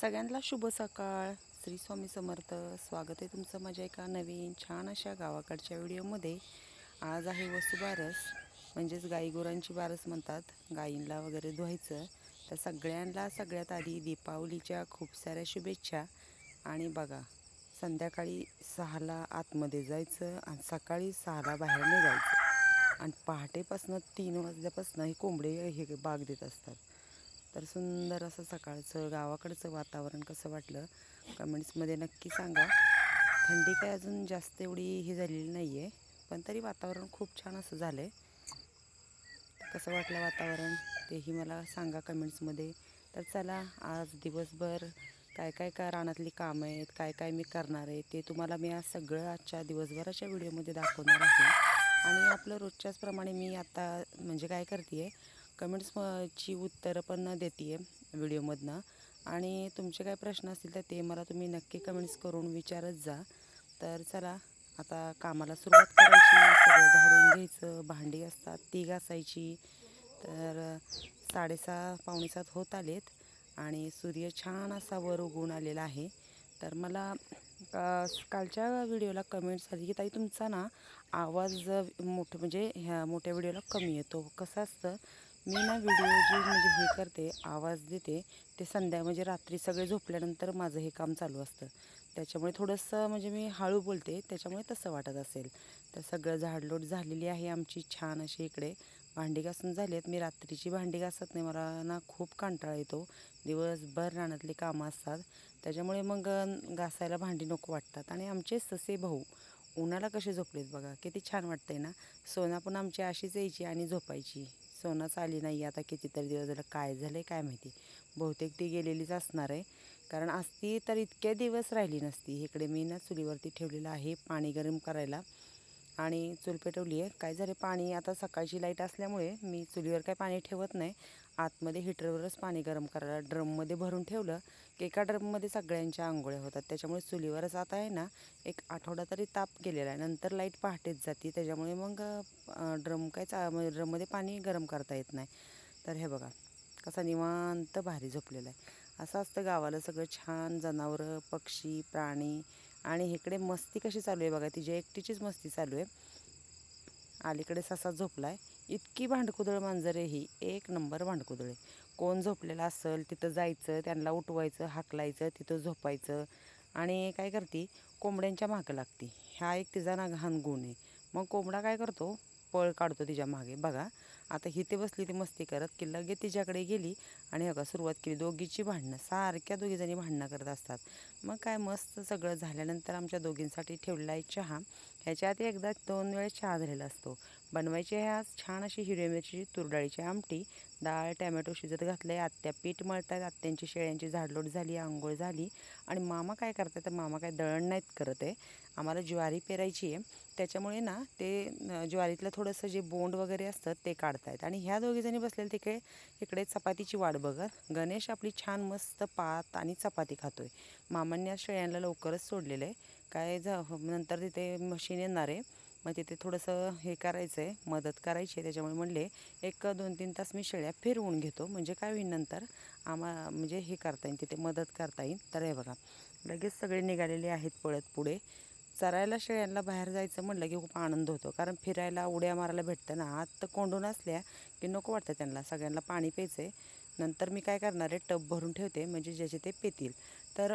सगळ्यांना शुभ सकाळ. श्री स्वामी समर्थ. स्वागत आहे तुमचं माझ्या एका नवीन छान अशा गावाकडच्या व्हिडिओमध्ये. आज आहे वसुबारस म्हणजेच गाईगुरांची बारस म्हणतात. गाईंला वगैरे धुवायचं. तर सगळ्यांना सगळ्यात आधी दीपावलीच्या खूप साऱ्या शुभेच्छा. आणि बघा संध्याकाळी सहाला आतमध्ये जायचं आणि सकाळी सहाला बाहेर निघायचं. आणि पहाटेपासनं तीन वाजल्यापासनं हे कोंबडे हे बाग देत असतात. तर सुंदर असं सकाळचं गावाकडचं वातावरण कसं वाटलं कमेंट्समध्ये नक्की सांगा. थंडी काय अजून जास्त एवढी ही झालेली नाही आहे पण तरी वातावरण खूप छान असं झालं आहे कसं वाटलं वातावरण? तेही मला सांगा कमेंट्समध्ये तर चला आज दिवसभर काय काय काय रानातली कामं आहेत काय काय मी करणार आहे ते तुम्हाला मी आज सगळं आजच्या दिवसभराच्या व्हिडिओमध्ये दाखवणार आहे. आणि आपलं रोजच्याच प्रमाणे मी आता म्हणजे काय करते आहे कमेंट्सची उत्तरं पण देते आहे व्हिडिओमधनं. आणि तुमचे काय प्रश्न असतील तर ते मला तुम्ही नक्की कमेंट्स करून विचारत जा. तर चला आता कामाला सुरुवात करायची. सगळं झाडून घ्यायचं भांडी असतात ती घासायची. तर साडेसहा पावणेसात होत आलेत आणि सूर्य छान असा वर उगवून आलेला आहे. तर मला कालच्या व्हिडिओला कमेंट्स आली की ताई तुमचा ना आवाज मोठं म्हणजे ह्या मोठ्या व्हिडिओला कमी येतो. कसं असतं? मी ना व्हिडिओ जे म्हणजे हे करते आवाज देते ते संध्या म्हणजे रात्री सगळे झोपल्यानंतर माझं हे काम चालू असतं. त्याच्यामुळे थोडंसं म्हणजे मी हळू बोलते त्याच्यामुळे तसं वाटत असेल. तर सगळं झाडलोट झालेली आहे आमची छान अशी इकडे. भांडी घासून झाली आहेत मी रात्रीची भांडी घासत नाही. मला ना खूप कंटाळा येतो. दिवसभर रानातली कामं असतात. त्याच्यामुळे मग घासायला भांडी नको वाटतात. आणि आमचे ससे भाऊ उन्हाला कसे झोपलेत बघा. किती छान वाटतंय ना. सोना पण आमची अशीच यायची आणि झोपायची. सोनाच आली नाही आता कितीतरी दिवस झालं काय झालं आहे काय माहिती. बहुतेक ती गेलेलीच असणार आहे. कारण असती तर इतके दिवस राहिली नसती. इकडे मी ना चुलीवरती ठेवलेलं आहे पाणी गरम करायला. आणि चूल पेटवली आहे काय झाले पाणी आता सकाळची लाइट असल्यामुळे मी चुलीवर काय पाणी ठेवत नाही. आतमध्ये हिटरवरच पाणी गरम करायला ड्रममध्ये भरून ठेवलं की एका ड्रममध्ये सगळ्यांच्या आंघोळ्या होतात. त्याच्यामुळे चुलीवरच आता आहे ना एक आठवडा तरी ताप गेलेला आहे. नंतर लाइट पहाटेच जाते. त्याच्यामुळे मग ड्रम काय चा म्हणजे ड्रममध्ये पाणी गरम करता येत नाही. तर हे बघा कसा निवांत भारी झोपलेला आहे. असं असतं गावाला सगळं छान जनावरं पक्षी प्राणी आणि इकडे मस्ती कशी चालू आहे बघा तिची एकटीचीच मस्ती चालू आहे. अलीकडे ससा झोपला आहे इतकी भांडकुदळ मांजर ही. एक नंबर भांडकुदळ आहे. कोण झोपलेला असेल तिथं जायचं त्यांना उठवायचं हाकलायचं तिथं झोपायचं आणि काय करते? कोंबड्यांच्या मागं लागते. ह्या एक तिचा ना घाण गुण आहे. मग कोंबडा काय करतो? पळ काढतो तिच्यामागे. बघा आता हिथे बसली ती मस्ती करत की लगेच तिच्याकडे गेली आणि अगं सुरुवात केली. दोघीची भांडणं सारख्या दोघीजणी भांडणं करत असतात. मग काय मस्त सगळं झाल्यानंतर आमच्या दोघींसाठी ठेवला आहे चहा. ह्याच्या आधी एकदा दोन वेळेस चहा झालेला असतो. बनवायची आहे आज छान अशी हिरव्या मिरची तुरडाळीची आमटी. डाळ टॅमॅटो शिजत घातलं आहे आत्या पीठ मळतात आत्यांची शेळ्यांची झाडलोट झाली आंघोळ झाली. आणि मामा काय करतात तर मामा काय दळण नाहीत करत आहे. आम्हाला ज्वारी पेरायची आहे. त्याच्यामुळे ना ते ज्वारीतलं थोडंसं जे बोंड वगैरे असतं ते काढतायत. आणि ह्या दोघीजणी बसलेले तिकडे इकडे चपातीची वाट बघत. गणेश आपली छान मस्त पात आणि चपाती खातो आहे मामांनी आज शेळ्यांना लवकरच सोडलेलं आहे. काय जा नंतर तिथे मशीन येणार आहे. मग तिथे थोडंसं हे करायचं आहे मदत करायची आहे त्याच्यामुळे म्हणले एक दोन तीन तास मी शेळ्या फिरवून घेतो. म्हणजे काय होईल नंतर आम्हा म्हणजे हे करता येईल तिथे मदत करता येईल. तर हे बघा लगेच सगळे निघालेले आहेत पळत पुढे. चरायला शेळ्यांना बाहेर जायचं म्हटलं की खूप आनंद होतो. कारण फिरायला उड्या मारायला भेटतं ना आत तर कोंडून असल्या की नको वाटतं त्यांना. सगळ्यांना पाणी प्यायचं आहे नंतर मी काय करणार आहे टब भरून ठेवते म्हणजे ज्याचे ते पितील. तर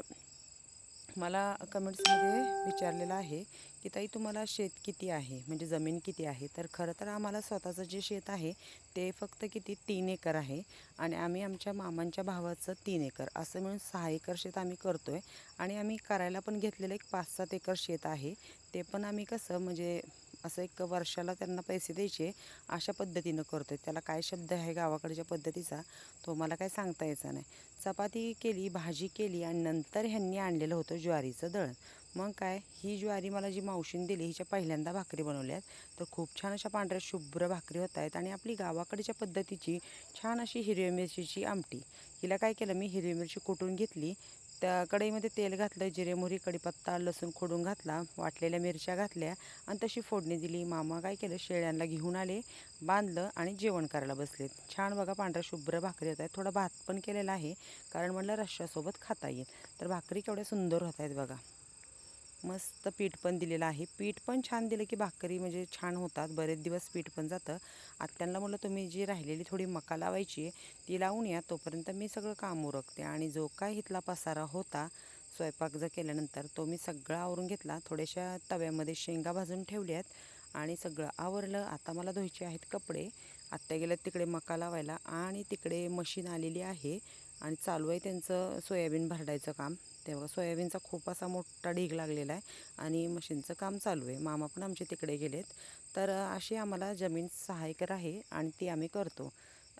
मला कमेंट्समध्ये विचारलेलं आहे की ताई तुम्हाला शेत किती आहे? म्हणजे जमीन किती आहे? तर खरं तर आम्हाला स्वतःचं जे शेत आहे ते फक्त किती? तीन एकर आहे. आणि आम्ही आमच्या मामांच्या भावाचं तीन एकर. असं मिळून सहा एकर शेत आम्ही करतो आहे आणि आम्ही करायला पण घेतलेलं एक पाच सात एकर शेत आहे. ते पण आम्ही कसं म्हणजे असं एक वर्षाला त्यांना पैसे द्यायचे अशा पद्धतीनं करतो आहे त्याला काय शब्द आहे गावाकडच्या पद्धतीचा तो मला काय सांगता यायचा नाही. चपाती केली भाजी केली आणि नंतर ह्यांनी आणलेलं होतं ज्वारीचं दळण. मग काय ही ज्वारी मला जी मावशीने दिली हिच्या पहिल्यांदा भाकरी बनवल्यात तर खूप छान अशा पांढऱ्या शुभ्र भाकरी होत आहेत आणि आपली गावाकडच्या पद्धतीची छान अशी हिरव्या मिरचीची आमटी. हिला काय केलं मी हिरवी मिरची कुटून घेतली. त्या कढईमध्ये तेल घातलं जिरे मोहरी कढीपत्ता लसूण खोडून घातला वाटलेल्या मिरच्या घातल्या आणि तशी फोडणी दिली. मामा काय केलं शेळ्यांना घेऊन आले बांधलं आणि जेवण करायला बसलेत. छान बघा पांढऱ्या शुभ्र भाकरी होत आहेत. थोडा भात पण केलेला आहे कारण म्हणलं रश्श्यासोबत खाता येईल. तर भाकरी केवढ्या सुंदर होत आहेत बघा. मस्त पीठ पण दिलेलं आहे. पीठ पण छान दिलं की भाकरी म्हणजे छान होतात. बरेच दिवस पीठ पण जातं. आत्यांना म्हणलं तुम्ही जी राहिलेली थोडी मका लावायची ती लावून या. तोपर्यंत मी सगळं काम उरकते. आणि जो काय इथला पसारा होता स्वयंपाक जर केल्यानंतर तो मी सगळा आवरून घेतला. थोड्याशा तव्यामध्ये शेंगा भाजून ठेवल्यात आणि सगळं आवरलं. आता मला धुवायचे आहेत कपडे. आत्या गेल्यात तिकडे मका लावायला आणि तिकडे मशीन आलेली आहे आणि चालू आहे त्यांचं सोयाबीन भरडायचं काम. तेव्हा सोयाबीनचा खूप असा मोठा ढीग लागलेला आहे आणि मशीनचं काम चालू आहे. मामा पण आमचे तिकडे गेलेत. तर अशी आम्हाला जमीन सहायकर आहे आणि ती आम्ही करतो.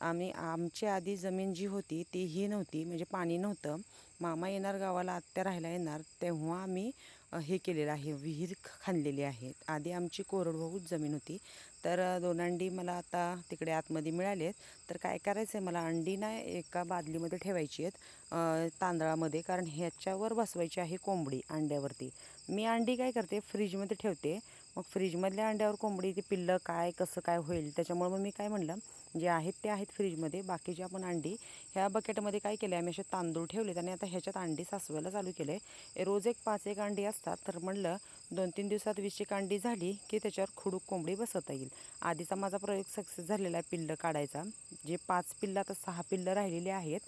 आम्ही आमची आधी जमीन जी होती ती ही नव्हती म्हणजे पाणी नव्हतं. मामा येणार गावाला आत्या राहायला येणार तेव्हा आम्ही हे केलेलं आहे विहीर खाणलेली आहे. आधी आमची कोरडवाहूच जमीन होती. तर दोन अंडी मला आता तिकडे आतमध्ये मिळाले आहेत. तर काय करायचं आहे मला अंडी ना एका बादलीमध्ये ठेवायची आहेत तांदळामध्ये. कारण ह्याच्यावर बसवायची आहे कोंबडी अंड्यावरती. मी अंडी काय करते फ्रीजमध्ये ठेवते. मग फ्रीजमधल्या अंड्यावर कोंबडी ते पिल्लं काय कसं काय होईल त्याच्यामुळे मग मी काय म्हणलं जे आहेत ते आहेत फ्रीजमध्ये बाकीचे आपण अंडी ह्या बकेटमध्ये काय केलं आहे आम्ही असे तांदूळ ठेवलेत आणि आता ह्याच्यात अंडी सासवायला चालू केलं आहे रोज एक पाच एक अंडी असतात तर म्हणलं दोन तीन दिवसात विशी कांडी अंडी झाली की त्याच्यावर खुडूक कोंबडी बसवता येईल. आधीचा माझा प्रयोग सक्सेस झालेला आहे पिल्लं काढायचा. जे पाच पिल्लं आता सहा पिल्लं राहिलेली आहेत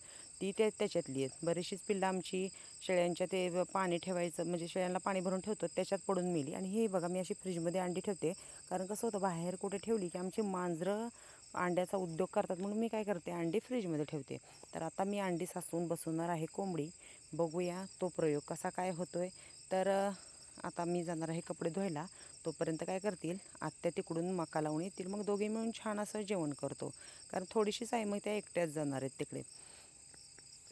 ती ते त्याच्यातली आहेत. बरीचशीच पिल्लं आमची शेळ्यांच्या ते पाणी ठेवायचं म्हणजे शेळ्यांना पाणी भरून ठेवतो त्याच्यात पडून मेली. आणि हे बघा मी अशी फ्रीजमध्ये अंडी ठेवते कारण कसं होतं बाहेर कुठे ठेवली की आमची मांजरं अंड्याचा उद्योग करतात. म्हणून मी काय करते अंडी फ्रीजमध्ये ठेवते. तर आता मी अंडी साचवून बसवणार आहे कोंबडी. बघूया तो प्रयोग कसा काय होतो आहे तर आता मी जाणार आहे कपडे धुवायला. तोपर्यंत काय करतील आत्या तिकडून मका लावून येतील मग दोघे मिळून छान असं जेवण करतो. कारण थोडीशीच आहे मग त्या एकट्याच जाणार आहेत तिकडे.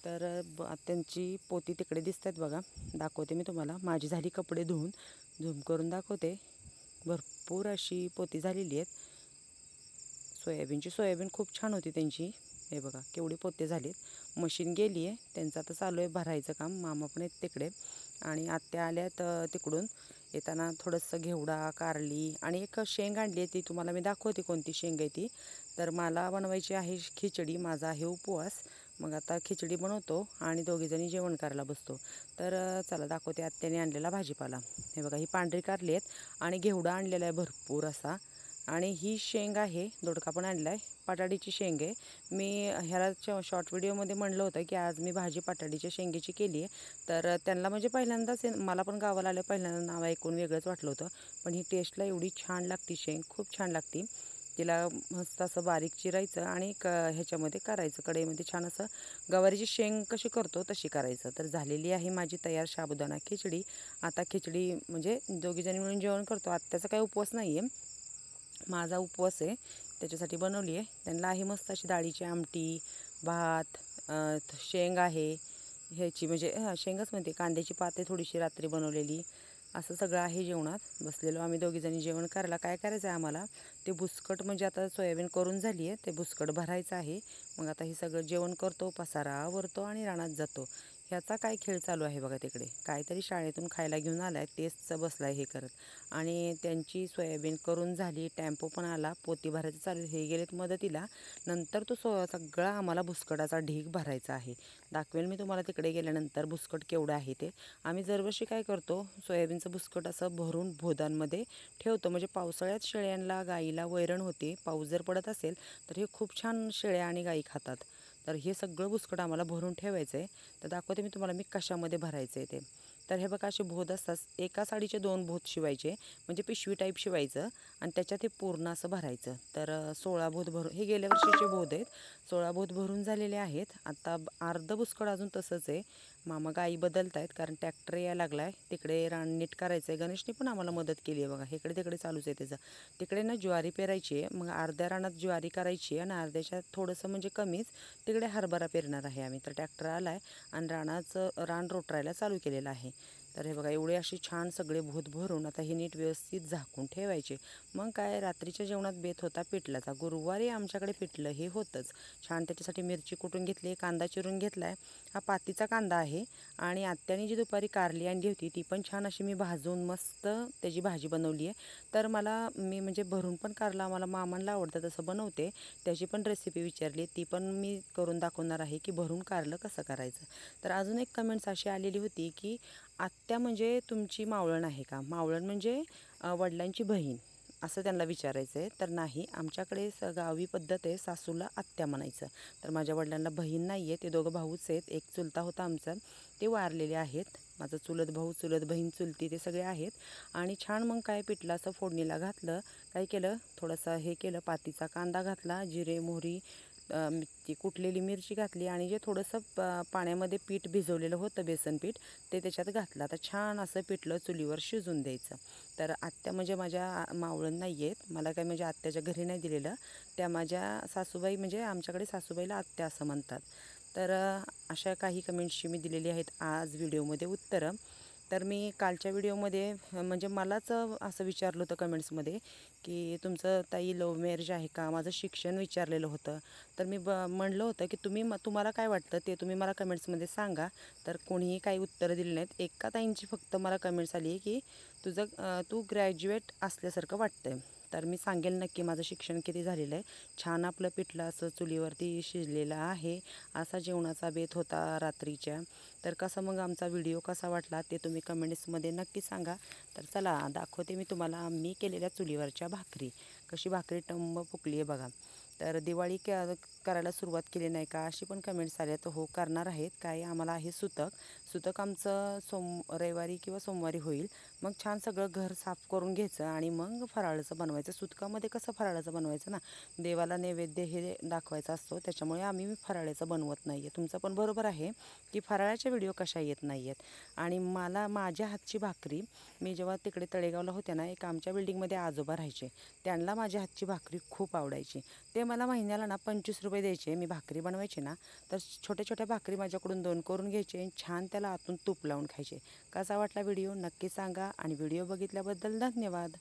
तर ब त्यांची पोती तिकडे दिसत आहेत बघा. दाखवते मी तुम्हाला. माझी झाली कपडे धुवून. झूम करून दाखवते. भरपूर अशी पोती झालेली आहेत. सोयाबीनची सोयाबीन खूप छान होती त्यांची. हे बघा केवढी पोते झालीत. मशीन गेली आहे त्यांचं आता चालू आहे भरायचं काम. मामा पण आहेत तिकडे. आणि आत्या आल्यात तिकडून येताना थोडंसं घेवडा कारली आणि एक शेंग आणली आहे ती. तुम्हाला मी दाखवते कोणती शेंग आहे ती. तर मला बनवायची आहे खिचडी माझा आहे उपवास. मग आता खिचडी बनवतो आणि दोघीजणी जेवण करायला बसतो. तर चला दाखवते आत्याने आणलेला भाजीपाला. हे बघा ही पांढरी कारली आहेत आणि घेवडा आणलेला आहे भरपूर असा. आणि ही शेंग आहे दोडका पण आणला आहे पाटाडीची शेंग आहे. मी ह्याला शॉर्ट व्हिडिओमध्ये म्हणलं होतं की आज मी भाजी पाटाडीच्या शेंगेची केली आहे. तर त्यांना म्हणजे पहिल्यांदाच मला पण गावाला आलं पहिल्यांदा नाव ऐकून वेगळंच वाटलं होतं. पण ही टेस्टला एवढी छान लागती शेंग खूप छान लागती. तिला मस्त असं बारीक चिरायचं आणि क ह्याच्यामध्ये करायचं कढईमध्ये छान असं गवारीची शेंग कशी करतो तशी करायचं. तर झालेली आहे माझी तयार साबुदाणा खिचडी. आता खिचडी म्हणजे दोघीजणी मिळून जेवण करतो. आत्याचा काही उपवास नाही आहे माझा उपवास आहे त्याच्यासाठी बनवली आहे. त्यांना आहे मस्त अशी डाळीची आमटी भात शेंग आहे. ह्याची म्हणजे हां शेंगच म्हणते कांद्याची पाते थोडीशी रात्री बनवलेली. असं सगळं आहे जेवणात. बसलेलो आम्ही दोघीजणी जेवण करायला. काय करायचं आहे आम्हाला? ते बुसकट म्हणजे आता सोयाबीन करून झाली आहे. ते बुसकट भरायचं आहे. मग आता हे सगळं जेवण करतो पसारा आवरतो आणि रानात जातो. ह्याचा काय खेळ चालू आहे बघा तिकडे? काहीतरी शाळेतून खायला घेऊन आला आहे तेच बसला आहे हे करत. आणि त्यांची सोयाबीन करून झाली टॅम्पो पण आला पोती भरायचं चालू हे गेलेत मदतीला. नंतर तो सो सगळा आम्हाला भुसकटाचा ढीग भरायचा आहे. दाखवेल मी तुम्हाला तिकडे गेल्यानंतर भुसकट केवढं आहे ते. आम्ही दरवर्षी काय करतो सोयाबीनचं भुसकट असं भरून भोदांमध्ये ठेवतो. म्हणजे पावसाळ्यात शेळ्यांना गाईला वैरण होते. पाऊस जर पडत असेल तर हे खूप छान शेळ्या आणि गाई खातात. तर हे सगळं बुसकट आम्हाला भरून ठेवायचं आहे. तर दाखवते मी तुम्हाला मी कशामध्ये भरायचं आहे ते. तर हे बघा असे भोत असतात. एका साडीचे दोन भोत शिवायचे म्हणजे पिशवी टाईप शिवायचं आणि त्याच्यात हे पूर्ण असं भरायचं. तर सोळा भोत भरून हे गेल्या वर्षीचे भोत आहेत. सोळा भोत भरून झालेले आहेत. आता अर्ध बुसकट अजून तसंच आहे. मामा गाई बदलत आहेत कारण ट्रॅक्टर यायला लागला आहे तिकडे रान नीट करायचं आहे गणेशने पण आम्हाला मदत केली आहे बघा. इकडे तिकडे चालूच आहे त्याचं. तिकडे ना ज्वारी पेरायची आहे. मग अर्ध्या रानात ज्वारी करायची आहे आणि अर्ध्याच्या थोडंसं म्हणजे कमीच तिकडे हरभरा पेरणार आहे आम्ही. तर ट्रॅक्टर आला आहे आणि रानाचं रान रोटरायला चालू केलेलं आहे. तर हे बघा एवढे असे छान सगळे भूत भरून आता हे नीट व्यवस्थित झाकून ठेवायचे. मग काय रात्रीच्या जेवणात बेत होता पिठलाचा गुरुवारी आमच्याकडे पिठलं हे होतंच. छान त्याच्यासाठी मिरची कुटून घेतली कांदा चिरून घेतला आहे हा पातीचा कांदा आहे आणि आत्याने जी दुपारी कारली आणली होती ती पण छान अशी मी भाजून मस्त त्याची भाजी बनवली आहे. तर मला मी म्हणजे भरून पण कारला मला मामांना आवडतं तसं बनवते. त्याची पण रेसिपी विचारली ती पण मी करून दाखवणार आहे की भरून कारलं कसं करायचं. तर अजून एक कमेंट्स अशी आलेली होती की आत्या म्हणजे तुमची मावळण आहे का? मावळण म्हणजे वडिलांची बहीण. असं त्यांना विचारायचं आहे तर नाही आमच्याकडे स गावी पद्धत आहे सासूला आत्या म्हणायचं. तर माझ्या वडिलांना बहीण नाही आहे ते दोघं भाऊच आहेत एक चुलता होता आमचा ते वारलेले आहेत. माझं चुलत भाऊ चुलत बहीण चुलती ते सगळे आहेत. आणि छान मग काय पिठलं असं फोडणीला घातलं काय केलं थोडंसं हे केलं पातीचा कांदा घातला जिरे मोहरी ती कुटलेली मिरची घातली आणि जे थोडंसं प- पाण्यामध्ये पीठ भिजवलेलं होतं बेसन पीठ ते त्याच्यात घातलं. आता छान असं पिठलं चुलीवर शिजून द्यायचं. तर आत्या म्हणजे माझ्या मावळण नाही आहेत. मला काय म्हणजे आत्याच्या घरी नाही दिलेलं. त्या माझ्या सासूबाई म्हणजे आमच्याकडे सासूबाईला आत्या असं म्हणतात. तर अशा काही कमेंट्सची मी दिलेली आहेत आज व्हिडिओमध्ये उत्तरं. तर मी कालच्या व्हिडिओमध्ये म्हणजे मलाच असं विचारलं होतं कमेंट्समध्ये की तुमचं ताई लव्ह मॅरेज आहे का? माझं शिक्षण विचारलेलं होतं. तर मी ब म्हणलं होतं की तुम्ही म तुम्हाला काय वाटतं ते तुम्ही मला कमेंट्समध्ये सांगा. तर कोणीही काही उत्तरं दिली नाहीत. एका ताईंची फक्त मला कमेंट्स आली की तुझं तू ग्रॅज्युएट असल्यासारखं वाटतं आहे तर मी सांगेल नक्की माझं शिक्षण किती झालेलं आहे. छान आपलं पिठलं असं चुलीवरती शिजलेलं आहे. असा जेवणाचा बेत होता रात्रीच्या. तर कसा मग आमचा व्हिडिओ कसा वाटला ते तुम्ही कमेंट्समध्ये नक्की सांगा. तर चला दाखवते मी तुम्हाला आम्ही केलेल्या चुलीवरच्या भाकरी. कशी भाकरी टंब फुकली आहे बघा. तर दिवाळी क करायला सुरुवात केली नाही का? अशी पण कमेंट्स आल्या तर हो करणार आहेत. काय आम्हाला आहे सुतक. सुतक आमचं सोम रविवारी किंवा सोमवारी होईल. मग छान सगळं घर साफ करून घ्यायचं आणि मग फराळाचं बनवायचं. सुतकामध्ये कसं फराळाचं बनवायचं ना? देवाला नैवेद्य हे दाखवायचा असतो. त्याच्यामुळे आम्ही फराळाचं बनवत नाही आहे तुमचं पण बरोबर आहे की फराळाच्या व्हिडिओ कशा येत नाही आहेत आणि मला माझ्या हातची भाकरी मी जेव्हा तिकडे तळेगावला होते ना एक आमच्या बिल्डिंगमध्ये आजोबा राहायचे. त्यांना माझ्या हातची भाकरी खूप आवडायची. ते मला महिन्याला ना पंचवीस रुपये रुपये द्यायचे मी भाकरी बनवायची ना तर छोट्या छोट्या भाकरी माझ्याकडून दोन करून घ्यायचे छान त्याला आतून तूप लावून खायचे. कसा वाटला व्हिडिओ नक्की सांगा आणि व्हिडिओ बघितल्याबद्दल धन्यवाद.